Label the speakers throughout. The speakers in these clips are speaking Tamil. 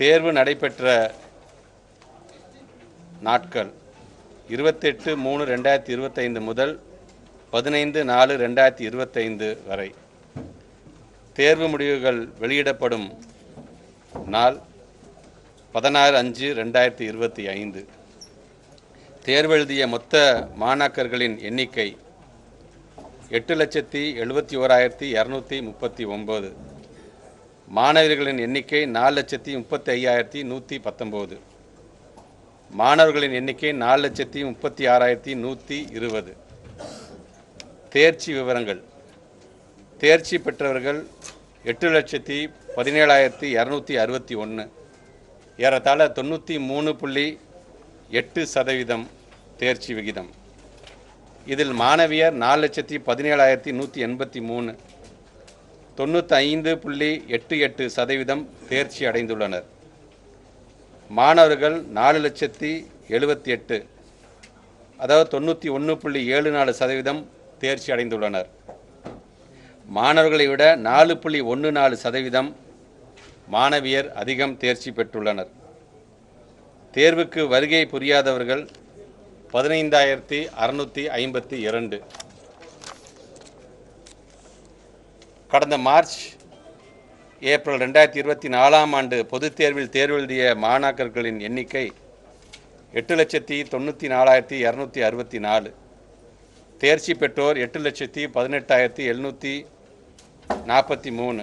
Speaker 1: தேர்வு நடைபெற்ற நாட்கள். இருபத்தெட்டு மூணு ரெண்டாயிரத்தி இருபத்தைந்து முதல் பதினைந்து நாலு ரெண்டாயிரத்தி இருபத்தைந்து வரை. தேர்வு முடிவுகள் வெளியிடப்படும் நாள் பதினாறு அஞ்சு ரெண்டாயிரத்தி இருபத்தி ஐந்து. தேர்வெழுதிய மொத்த மாணாக்கர்களின் எண்ணிக்கை எட்டு லட்சத்தி எழுபத்தி ஓராயிரத்தி இரநூத்தி முப்பத்தி ஒம்பது. மாணவர்களின் எண்ணிக்கை நாலு லட்சத்தி முப்பத்தி ஐயாயிரத்தி நூற்றி பத்தொம்போது மாணவர்களின் எண்ணிக்கை நாலு லட்சத்தி முப்பத்தி ஆறாயிரத்தி நூற்றி இருபது. தேர்ச்சி விவரங்கள். தேர்ச்சி பெற்றவர்கள் எட்டு லட்சத்தி பதினேழாயிரத்தி இரநூத்தி அறுபத்தி ஒன்று ஏறத்தாழ தொண்ணூற்றி மூணு புள்ளி எட்டு சதவீதம் தேர்ச்சி விகிதம். இதில் மாணவியர் நாலு லட்சத்தி பதினேழாயிரத்தி நூற்றி எண்பத்தி மூணு. தொண்ணூற்றி ஐந்து புள்ளி எட்டு எட்டு சதவீதம் தேர்ச்சி அடைந்துள்ளனர். மாணவர்கள் நாலு லட்சத்தி எழுபத்தி எட்டு அதாவது தொண்ணூற்றி ஒன்று புள்ளி ஏழு நாலு சதவீதம் தேர்ச்சி அடைந்துள்ளனர். மாணவர்களை விட நாலு புள்ளி ஒன்று நாலு சதவீதம் மாணவியர் அதிகம் தேர்ச்சி பெற்றுள்ளனர். தேர்வுக்கு வருகை புரியாதவர்கள் பதினைந்தாயிரத்தி அறுநூற்றி ஐம்பத்தி இரண்டு. கடந்த மார்ச் ஏப்ரல் ரெண்டாயிரத்தி இருபத்தி நாலாம் ஆண்டு பொதுத் தேர்வில் தேர்வெழுதிய மாணாக்கர்களின் எண்ணிக்கை எட்டு லட்சத்தி தொண்ணூற்றி நாலாயிரத்தி இரநூத்தி அறுபத்தி நாலு. தேர்ச்சி பெற்றோர் எட்டு லட்சத்தி பதினெட்டாயிரத்தி எழுநூற்றி நாற்பத்தி மூணு.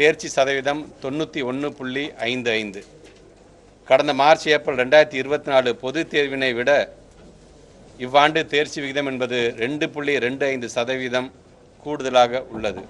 Speaker 1: தேர்ச்சி சதவீதம் தொண்ணூற்றி ஒன்று புள்ளி ஐந்து ஐந்து. கடந்த மார்ச் ஏப்ரல் ரெண்டாயிரத்தி இருபத்தி நாலு பொதுத் தேர்வினை விட இவ்வாண்டு தேர்ச்சி விகிதம் என்பது ரெண்டு புள்ளி ரெண்டு ஐந்து சதவீதம் கூடுதலாக உள்ளது.